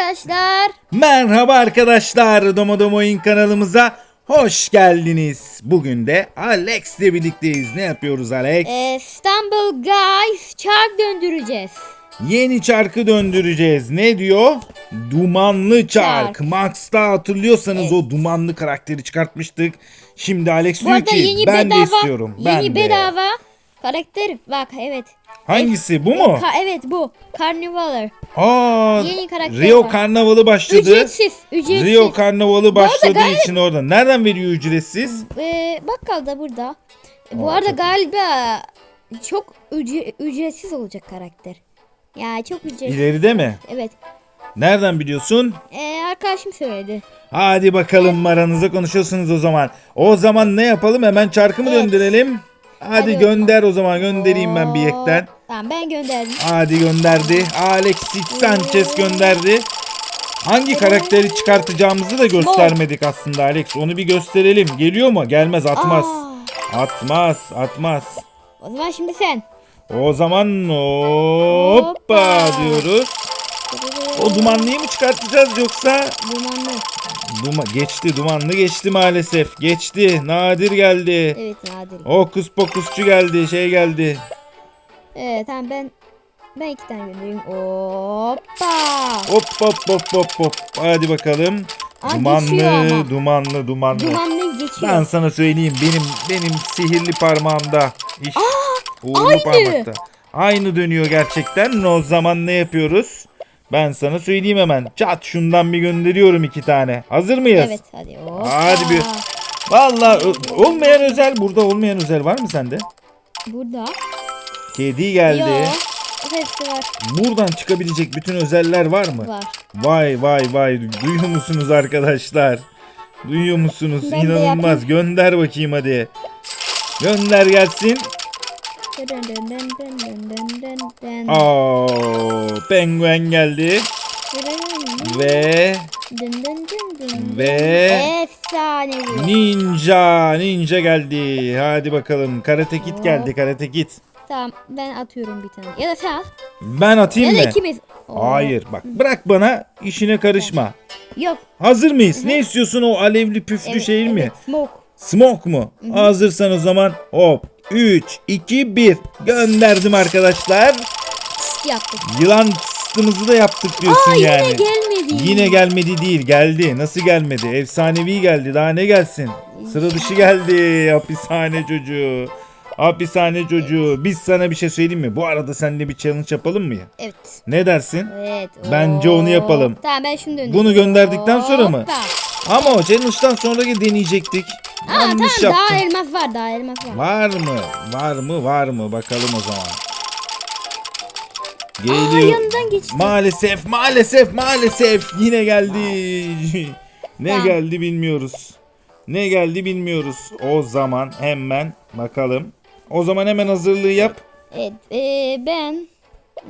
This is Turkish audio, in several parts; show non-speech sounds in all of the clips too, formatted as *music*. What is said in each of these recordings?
arkadaşlar. Merhaba arkadaşlar Domodomo Oyun kanalımıza hoş geldiniz. Bugün de Alex'le birlikteyiz. Ne yapıyoruz Alex? Ee, İstanbul Guys çark döndüreceğiz. Yeni çarkı döndüreceğiz. Ne diyor? Dumanlı çark. Çark. Max'ta hatırlıyorsanız o dumanlı karakteri çıkartmıştık. Şimdi Alex Bu diyor ki ben bedava, de istiyorum. yeni ben de. bedava karakter. Bak evet. Hangisi bu Ee, mu? ka- evet bu. Carnivaler. Aa, Yeni karakter Rio var. Karnavalı başladı. Ücretsiz. Ücretsiz. Rio Karnavalı başladığı gayet- için orada. Nereden veriyor ücretsiz? Ee, bakkal da burada. Bu Aa, arada çok- galiba çok ücre- ücretsiz olacak karakter. Ya çok ücretsiz. İleride mi? Evet. Nereden biliyorsun? Ee, arkadaşım söyledi. Hadi bakalım aranızda konuşuyorsunuz o zaman. O zaman ne yapalım? Hemen çarkı mı Evet. döndürelim? Hadi, Hadi gönder o zaman. Göndereyim ben bir yekten. Tamam ben gönderdim. Hadi gönderdi. Alexis Sanchez gönderdi. Hangi karakteri çıkartacağımızı da göstermedik aslında Alex. Onu bir gösterelim. Geliyor mu? Gelmez atmaz. Aa, Atmaz atmaz. o zaman şimdi sen. O zaman hoppa diyoruz. O dumanlıyı mı çıkartacağız yoksa Dumanlı. Duma geçti dumanlı geçti maalesef. Geçti. Nadir geldi. Evet nadir. Hokus pokusçu geldi. Şey geldi. Evet tamam ben ben iki tane göndereyim. Hoppa. Hop hop hop hop hop. Hadi bakalım. Aa, dumanlı, ama. dumanlı, dumanlı. Dumanlı geçiyor. Ben sana söyleyeyim benim benim sihirli parmağımda. İş. Uğurlu aynı. parmakta. Aynı dönüyor gerçekten. O zaman ne yapıyoruz? Ben sana söyleyeyim hemen. Çat şundan bir gönderiyorum iki tane. Hazır mıyız? Evet hadi. Hoppa. Hadi bir- Vallahi ö- olmayan özel burada olmayan özel var mı sende? Burada. Kedi geldi. Yok. Hepsi var. Buradan çıkabilecek bütün özeller var mı? Var. Vay vay vay duyuyor musunuz arkadaşlar? Duyuyor musunuz? Ben İnanılmaz. Gönder bakayım hadi. Gönder gelsin. Aa, penguen geldi ve Dın dın dın dın. Ve- Efsanevi. ninja ninja geldi. Hadi bakalım. Karate Kid geldi. Karate Kid. Tamam ben atıyorum bir tane. Ya da sen at. Ben atayım Ya da mı? ikimiz. Oo. Hayır bak bırak bana işine karışma. Yok. Hazır mıyız? Ne istiyorsun o alevli püflü Evet, şey mi? evet, Smoke. Smoke mu? Hazırsan o zaman hop 3 2 1 gönderdim arkadaşlar. Yaptık. Yılan tstımızı da yaptık diyorsun Aa yani. yine gelmedi. Yine gelmedi değil geldi. Nasıl gelmedi? Efsanevi geldi. Daha ne gelsin? Sıra dışı geldi. Hapishane çocuğu. Hapishane çocuğu. Biz sana bir şey söyleyeyim mi? Bu arada seninle bir challenge yapalım mı ya? Evet. Ne dersin? Evet. Bence onu yapalım. Tamam ben şunu döndüreyim. Bunu gönderdikten sonra mı? Hoppa. Ama o challenge'dan sonra deneyecektik. Aa Yanlış tamam yaptım. daha elmas var daha elmas var. Var mı? Var mı? Var mı? Bakalım o zaman. Aa Geliyor. yanından geçti. Maalesef, maalesef, maalesef yine geldi. *laughs* ne Tamam. geldi bilmiyoruz. Ne geldi bilmiyoruz. O zaman hemen bakalım. O zaman hemen hazırlığı yap. Evet ee, ben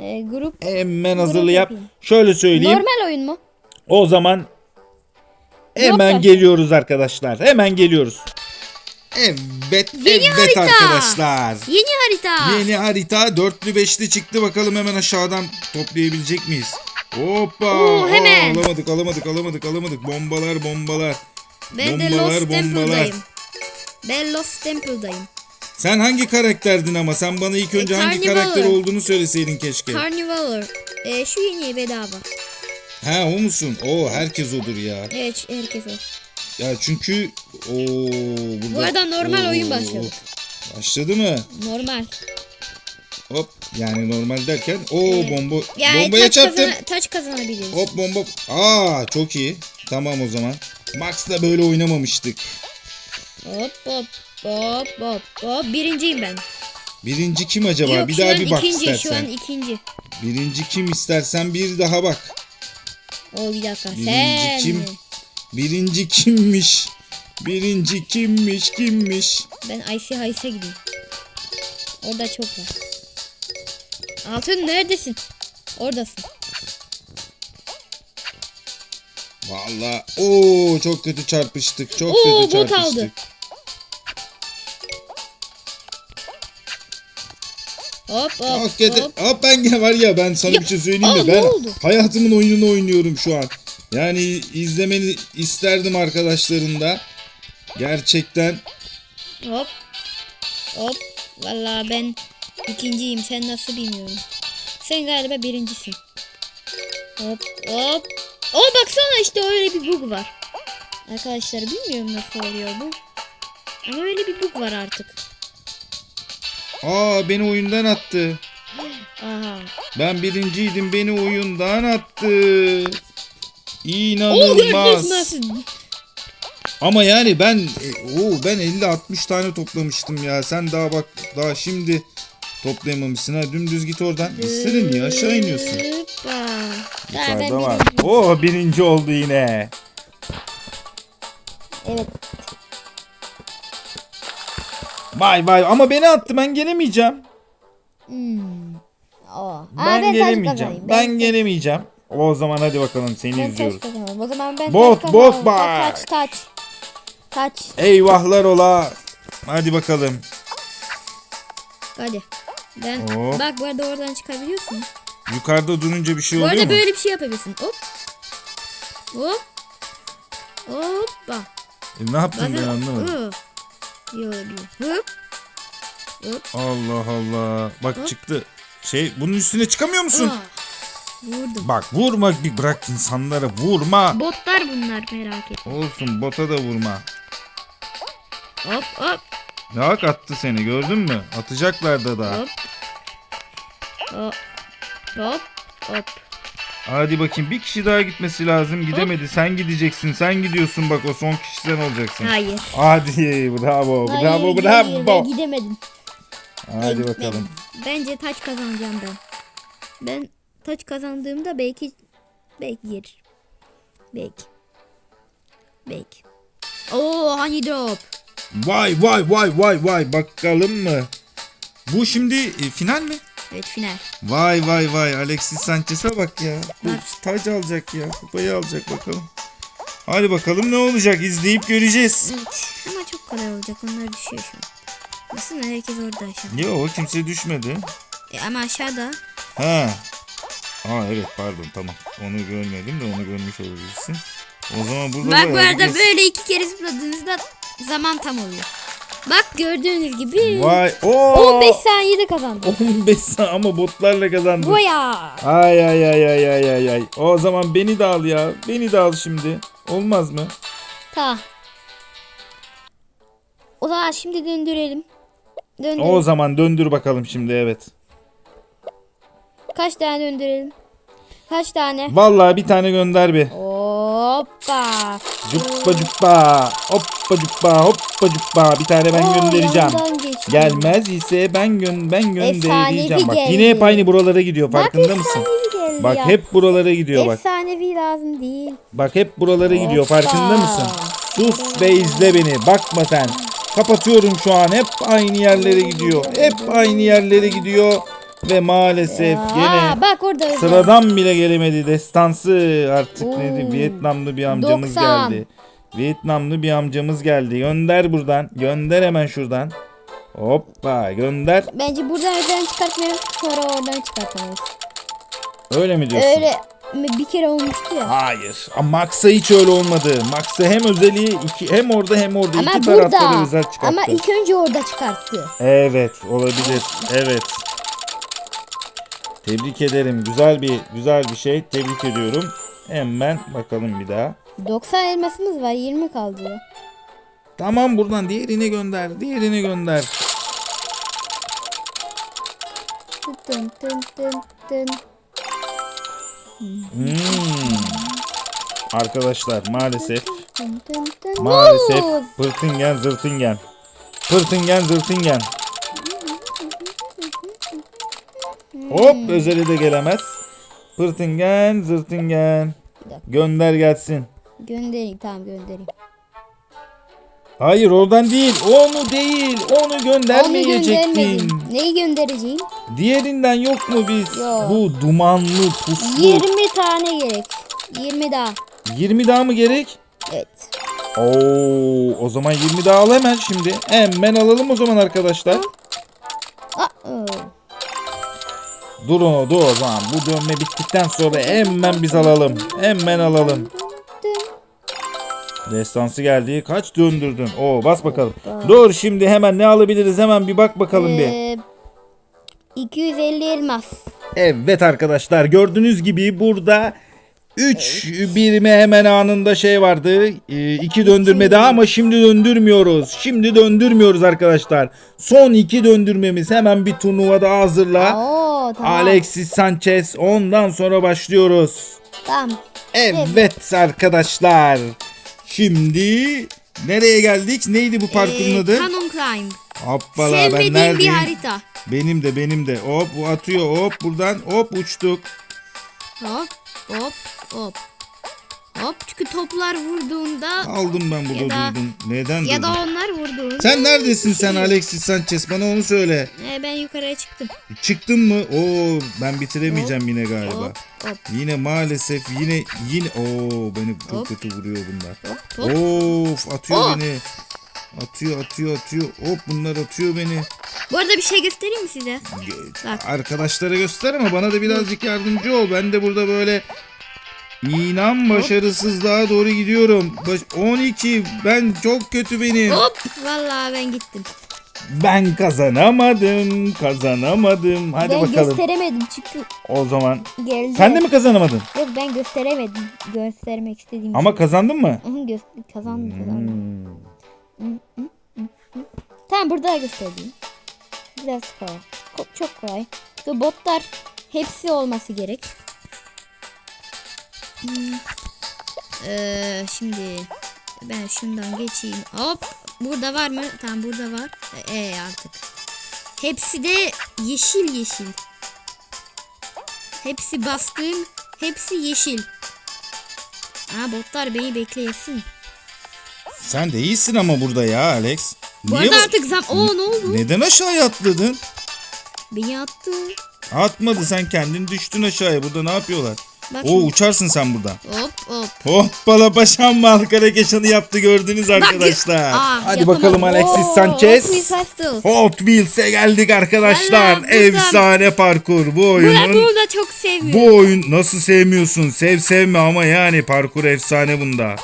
ee, grup Hemen hazırlığı yap. yapayım. Şöyle söyleyeyim. normal oyun mu? O zaman hemen Yok. geliyoruz arkadaşlar. Hemen geliyoruz. Evet, Yeni evet harita. arkadaşlar. Yeni harita. Yeni harita dörtlü beşli çıktı bakalım hemen aşağıdan toplayabilecek miyiz? Hoppa! Oo, hemen. Aa, alamadık alamadık alamadık alamadık. Bombalar bombalar. Ben de Lost. Temple'dayım. Ben Lost Temple'dayım. Sen hangi karakterdin ama sen bana ilk önce E, hangi karakter olduğunu söyleseydin keşke. Carnivaler. Ee, şu yeni bedava. ha o musun? Oo herkes odur ya. Evet herkes o. Ya çünkü o burada Bu arada normal oyun başladı. Başladı mı? Normal. Hop yani normal derken o bomba Yani bombaya taç, çarptım. kazana, taç kazanabiliriz. Hop bomba. Aa çok iyi. Tamam o zaman. Max'la böyle oynamamıştık. Hop hop hop hop hop. Birinciyim ben. Birinci kim acaba? Yok bir daha bir bak ikinci. istersen. Şu an ikinci. Birinci kim istersen bir daha bak. O bir dakika. Birinci Sen kim? mi? Birinci kimmiş? Birinci kimmiş kimmiş? Ben Icy Hice'e gideyim. Orada çok var. Altın neredesin? Oradasın. Vallahi o çok kötü çarpıştık. Çok Oo, kötü bot çarpıştık. aldı. Hop hop Hop, hop. hop ben gel var ya ben sana bir şey söyleyeyim mi? Ben hayatımın oyununu oynuyorum şu an. Yani izlemeni isterdim arkadaşların da. Gerçekten Hop. Hop. Valla ben ikinciyim. Sen nasıl bilmiyorum. Sen galiba birincisin. Hop hop. O baksana işte öyle bir bug var. Arkadaşlar bilmiyorum nasıl oluyor bu. Ama öyle bir bug var artık. Aa beni oyundan attı. Aha. Ben birinciydim beni oyundan attı. O İnanılmaz. nasıl? Ama yani ben e, oo ben 50 60 tane toplamıştım ya. Sen daha bak daha şimdi toplayamamışsın ha. Dümdüz git oradan. Gitsene niye aşağı iniyorsun? Hoppa. Daha ben Yukarıda var. birinciyim. Oo birinci oldu yine. Evet. Vay vay ama beni attı ben gelemeyeceğim. Hmm. Aa, Ben, taş gelemeyeceğim. Ben, gelemeyeceğim. O zaman hadi bakalım seni Ben izliyoruz. O zaman ben Bot, bot kazanalım. var. Taç taç. Taç. Eyvahlar ola. Hadi bakalım. Hadi. Ben Hop. bak bu arada oradan çıkabiliyorsun. Yukarıda durunca bir şey Bu oluyor arada mu? böyle bir şey yapabilirsin. Hop. Hop. Hoppa. E, ne yaptın ben anlamadım. Hı. Yo, yo. Hop. Hop. Allah Allah. Bak Hop. çıktı. Şey bunun üstüne çıkamıyor musun? Ah. Vurdum. Bak vurma bir bırak insanlara vurma. Botlar bunlar merak etme. Olsun bota da vurma. Hop hop Bak attı seni gördün mü? Atacaklar da daha. hop. Hop. Hop. Hop. Hadi bakayım bir kişi daha gitmesi lazım. Gidemedi. Sen gideceksin. Sen gidiyorsun bak o son kişi sen olacaksın. Hayır. Hadi bravo Hayır, bravo hayır, bravo. ben gidemedim. Hadi Ben bakalım. gitmedim. Bence taç kazanacağım ben. Ben taç kazandığımda belki belki gelir. Belki. Belki. Oo hani drop. Vay vay vay vay vay bakalım mı? Bu şimdi e, final mi? Evet final. Vay vay vay Alexis Sanchez'e bak ya. Bu Bak. taç alacak ya. Kupayı alacak bakalım. Hadi bakalım ne olacak izleyip göreceğiz. Evet. Ama çok kolay olacak. Onlar düşüyor şu an. Nasıl herkes orada aşağı. Yok kimse düşmedi. E, ama aşağıda. Ha. Aa evet pardon tamam. Onu görmedim de onu görmüş olabilirsin. O zaman burada Bak bu arada herkes- böyle iki kere zıpladığınızda zaman tam oluyor. Bak gördüğünüz gibi Vay o 15 saniyede kazandım. 15 saniye ama botlarla kazandın. Bu ya. Ay ay ay ay ay ay ay. O zaman beni de al ya. Beni de al şimdi. Olmaz mı? Ta. O zaman şimdi döndürelim. Döndür. O zaman döndür bakalım şimdi evet. Kaç tane döndürelim? Kaç tane? Vallahi bir tane gönder bir. Hoppa. Cuppa cuppa. Hoppa cuppa hoppa cuppa. Bir tane ben Oo, göndereceğim. yandan. Gelmez ise ben gön ben göndereceğim. Efsanevi Bak yine hep aynı buralara gidiyor Bak farkında mısın? efsanevi geldi Bak ya. hep buralara gidiyor bak. Efsanevi lazım değil. Bak hep buralara gidiyor farkında mısın? Sus ve izle beni. Bakma sen. Kapatıyorum şu an. Hep aynı yerlere gidiyor. Hep aynı yerlere gidiyor. Ve maalesef Aa, gene bak orada özel. sıradan bile gelemedi. Destansı artık Oo. neydi? Vietnamlı bir amcamız 90. geldi. Vietnamlı bir amcamız geldi. Gönder buradan. Gönder hemen şuradan. Hoppa gönder. Bence buradan öden çıkartmayalım. Sonra oradan çıkartmalıyız. Öyle mi diyorsun? Öyle bir kere olmuştu ya. Hayır. Max'a hiç öyle olmadı. Max'a hem özelliği iki, hem orada hem orada Ama iki tarafta da burada. özel çıkarttı. Ama ilk önce orada çıkarttı. Evet olabilir. Evet. Tebrik ederim. Güzel bir güzel bir şey. Tebrik ediyorum. Hemen bakalım bir daha. 90 elmasımız var. 20 kaldı. Tamam buradan diğerini gönder. Diğerini gönder. Tın tın tın tın. Hmm. Arkadaşlar maalesef maalesef pırtingen zırtingen. Pırtingen zırtingen. Hop özeli de gelemez. Pırtingen zırtingen. Gönder gelsin. Göndereyim tamam göndereyim. Hayır oradan değil. Onu değil. Onu Onu göndermeyecektin. göndermedim. Neyi göndereceğim? Diğerinden yok mu biz? Yok. Bu dumanlı puslu. 20 tane gerek. 20 daha. 20 daha mı gerek? Evet. Oo, o zaman 20 daha al hemen şimdi. Hemen alalım o zaman arkadaşlar. Aa. Durun o dur o zaman. Bu dönme bittikten sonra hemen biz alalım. Hemen alalım. Destansı geldi. Kaç döndürdün? Oo bas bakalım. Dur şimdi hemen ne alabiliriz hemen bir bak bakalım bir. Ee, 250 elmas. Evet arkadaşlar gördüğünüz gibi burada 3 birime hemen anında şey vardı. 2 döndürme daha ama şimdi döndürmüyoruz. Şimdi döndürmüyoruz arkadaşlar. Son 2 döndürmemiz hemen bir turnuvada hazırla. Oo tamam. Alexis Sanchez ondan sonra başlıyoruz. Tamam. Evet arkadaşlar. Şimdi nereye geldik? Neydi bu parkurun Ee, adı? Canon Climb. Hoppala ben Sevmediğim bir neredeyim? harita. Benim de benim de. Hop bu atıyor hop buradan hop uçtuk. Hop hop hop. Hop çünkü toplar vurduğunda Aldım ben burada Ya da- durdum. Neden ya da durdum? onlar vurduğunda. Sen neredesin sen Alexis Sanchez? Bana onu söyle. Ee, ben yukarıya çıktım. Çıktın mı? Oo ben bitiremeyeceğim yine galiba. Hop hop Yine maalesef yine yine oo beni çok Hop. kötü vuruyor bunlar. hop hop. Of atıyor Oh. beni. Atıyor atıyor atıyor. Hop bunlar atıyor beni. Bu arada bir şey göstereyim mi size? Bak. Arkadaşlara göster ama bana da birazcık yardımcı ol. Ben de burada böyle inan başarısızlığa doğru gidiyorum. Baş- 12 ben çok kötü benim. Hop vallahi ben gittim. Ben kazanamadım, kazanamadım. Hadi ben bakalım. gösteremedim çünkü O zaman geldi. sen de mi kazanamadın? Yok ben gösteremedim. Göstermek istediğim Ama şey. kazandın mı? Gö- kazandım kazandım. Hmm. Tamam burada da göstereyim. Biraz kolay. Ko- çok kolay. İşte botlar hepsi olması gerek. Ee, şimdi ben şundan geçeyim. Hop burada var mı? Tamam burada var. Ee artık. Hepsi de yeşil yeşil. Hepsi baskın. Hepsi yeşil. Aa botlar beni bekleyesin. Sen de iyisin ama burada ya Alex. Bu Niye arada bu- artık zam... Oo ne oldu? Neden aşağıya atladın? Beni attı. Atmadı sen kendin düştün aşağıya. Burada ne yapıyorlar? Bak O şimdi. uçarsın sen burada. Hop hop. Hoppala paşam Malkara hareketini yaptı gördünüz arkadaşlar. Aa, Hadi yapamadım. bakalım Alexis Oo, Sanchez. Hot Wheels Hostel. Hot Wheels'e geldik arkadaşlar. Vallahi buradan- Efsane parkur bu Bunu, oyunun. bunu da çok seviyorum. Bu oyun nasıl sevmiyorsun? Sev sevme ama yani parkur efsane bunda.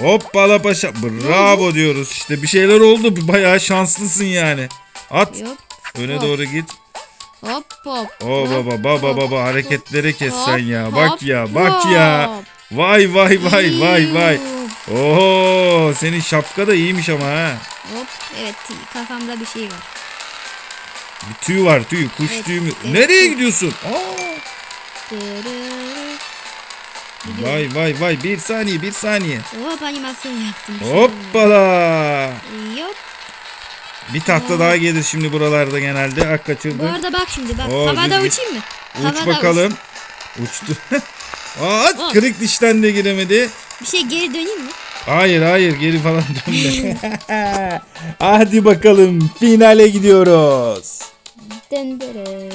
Hoppala paşa. Bravo diyoruz. İşte bir şeyler oldu. Bayağı şanslısın yani. At. Yok. Öne Hop. doğru git. Hop hop. O hop, baba baba hop, baba hareketleri kes hop, sen ya. hop, Bak ya bak ya. hop. Vay vay vay vay vay. Hop, Oho senin şapka da iyiymiş ama ha. Hop. Evet kafamda bir şey var. Bir tüy var tüy. Kuş Evet, tüyü mü? evet, Nereye gidiyorsun? Aa, vay vay vay bir saniye bir saniye. Hop animasyon yaptım. Hoppala. olmuyor. Bir tahta daha gelir şimdi buralarda genelde. Ak Bu kaçırdı. arada bak şimdi bak. Oo, Havada düz- uçayım mı? Uç Havada bakalım. Uçtu. *laughs* Aa, Oh. kırık dişten de giremedi. Bir şey geri döneyim mi? Hayır hayır geri falan *laughs* dönme. *laughs* Hadi bakalım finale gidiyoruz.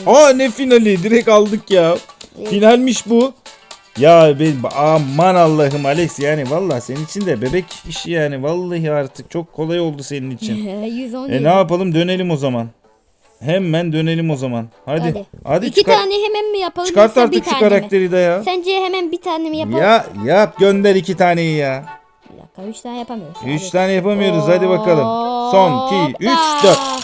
Aa ne finali direkt aldık ya. Finalmiş bu. Ya ben aman Allah'ım Alex yani vallahi senin için de bebek işi yani vallahi artık çok kolay oldu senin için. *laughs* 110 E ne yapalım dönelim o zaman. Hemen dönelim o zaman. Hadi. Hadi, Hadi. İki çıkar, tane hemen mi yapalım çıkart yoksa bir artık şu tane mi? karakteri de ya. Sence hemen bir tane mi yapalım? Ya yap gönder iki taneyi ya. Bir dakika üç tane yapamıyoruz. Üç tane yapamıyoruz hadi bakalım. Son 2 3 Hoppa. 4.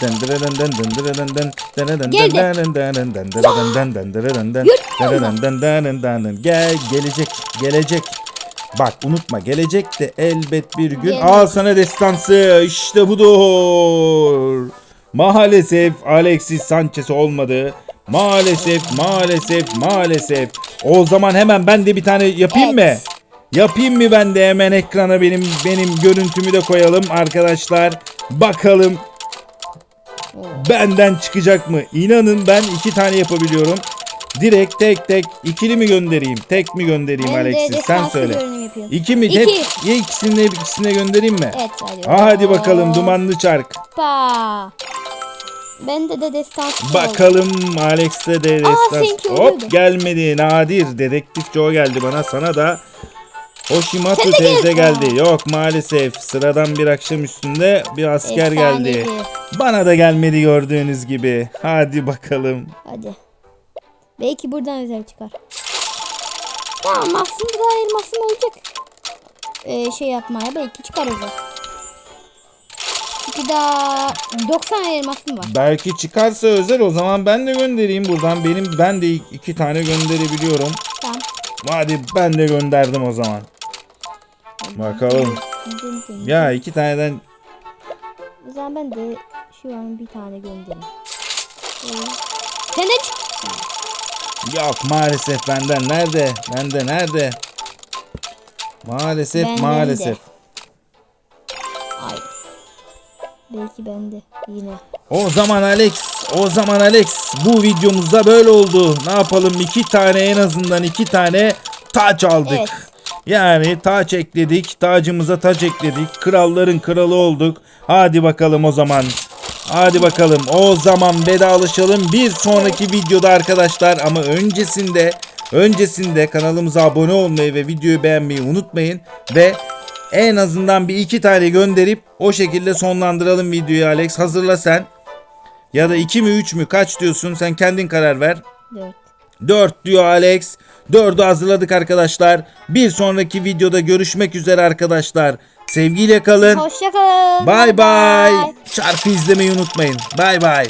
Gel gelecek gelecek. Bak unutma gelecek de elbet bir gün. Gelecek. Al sana destansı işte budur. Maalesef Alexis Sanchez olmadı. Maalesef maalesef maalesef. O zaman hemen ben de bir tane yapayım Evet. mı? Yapayım mı ben de hemen ekrana benim benim görüntümü de koyalım arkadaşlar. Bakalım benden çıkacak mı? İnanın ben iki tane yapabiliyorum. Direkt tek tek ikili mi göndereyim? Tek mi göndereyim Ben Alexis? Sen söyle. İki mi? İki. Hep ikisini ikisine göndereyim mi? Evet hadi. Ah, hadi bakalım dumanlı çark. Hoppa. Bende de destansı oldu. Bakalım Alex'te de destans. seninki Hop gelmedi. Nadir. Dedektif Joe geldi bana. Sana da De teyze gel. geldi. Yok maalesef. Sıradan bir akşam üstünde bir asker geldi. Efsanevi. Bana da gelmedi gördüğünüz gibi. Hadi bakalım. Hadi. Belki buradan özel çıkar. Tamam aslında daha elmasım olacak. Ee, şey yapmaya belki çıkar özel. Çünkü daha 90 elmasım var. Belki çıkarsa özel o zaman ben de göndereyim buradan. Benim ben de iki tane gönderebiliyorum. Tamam. Hadi ben de gönderdim o zaman. Bakalım. Ya iki taneden O zaman ben de şu an bir tane göndereyim. Ee, Sen de yok maalesef benden nerede? Bende nerede? Maalesef Benden de. maalesef. Belki bende yine. O zaman Alex, o zaman Alex bu videomuzda böyle oldu. Ne yapalım iki tane en azından iki tane taç aldık. Evet. Yani taç ekledik, tacımıza taç ekledik. Kralların kralı olduk. Hadi bakalım o zaman. Hadi bakalım o zaman vedalaşalım bir sonraki videoda arkadaşlar ama öncesinde öncesinde kanalımıza abone olmayı ve videoyu beğenmeyi unutmayın ve en azından bir iki tane gönderip o şekilde sonlandıralım videoyu Alex hazırla sen ya da iki mi üç mü kaç diyorsun sen kendin karar ver 4. 4 diyor Alex. 4'ü hazırladık arkadaşlar. Bir sonraki videoda görüşmek üzere arkadaşlar. Sevgiyle kalın. Hoşçakalın. Bay bay. Şarkı izlemeyi unutmayın. Bay bay.